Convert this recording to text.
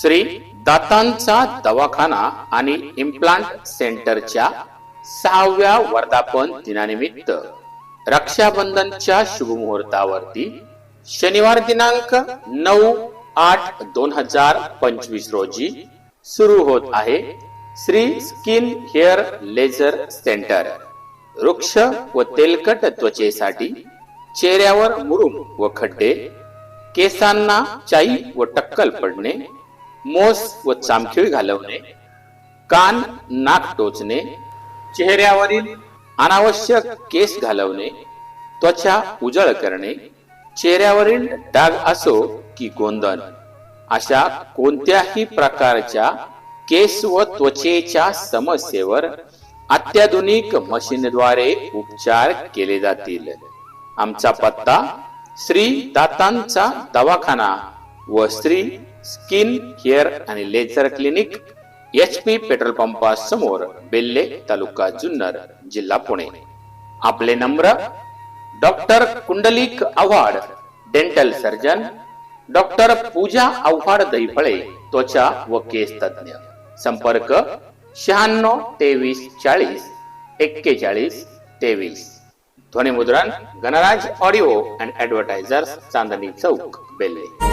श्री दातांचा दवाखाना आणि इम्प्लांट सेंटरच्या सहाव्या वर्धापन दिनानिमित्त रक्षाबंधनच्या शुभमुहूर्तावरती शनिवार दिनांक नऊ आठ दोन हजार पंचवीस रोजी सुरू होत आहे Shri skin hair laser centre. वृक्ष व तेलकट त्वचेसाठी चेहऱ्यावर मुरुम व खड्डे केसांना चाई व टक्कल पडणे मोस व चामखीळ घालवणे कान नाक टोचणे चेहऱ्यावरील अनावश्यक केस घालवणे त्वचा उजळ करणे चेहऱ्यावरील डाग असो की गोंधळ अशा कोणत्याही प्रकारच्या केस व त्वचेच्या समस्येवर अत्याधुनिक मशीनद्वारे उपचार केले जातील. आमचा पत्ता श्री दातांचा दवाखाना व श्री स्किन हेअर आणि laser clinic H P petrol पंपा समोर बेल्ले तालुका जुन्नर जिल्हा पुणे. आपले नम्र doctor Kundalik Avhad dental surgeon doctor Pooja Avhad Daiphale त्वचा व केस तज्ञ संपर्क शहाण्णव तेवीस चाळीस एक्केचाळीस तेवीस. ध्वनिमुद्रण गणराज ऑडिओ अँड ऍडव्हर्टायझर्स चांदणी चौक बेल्ले.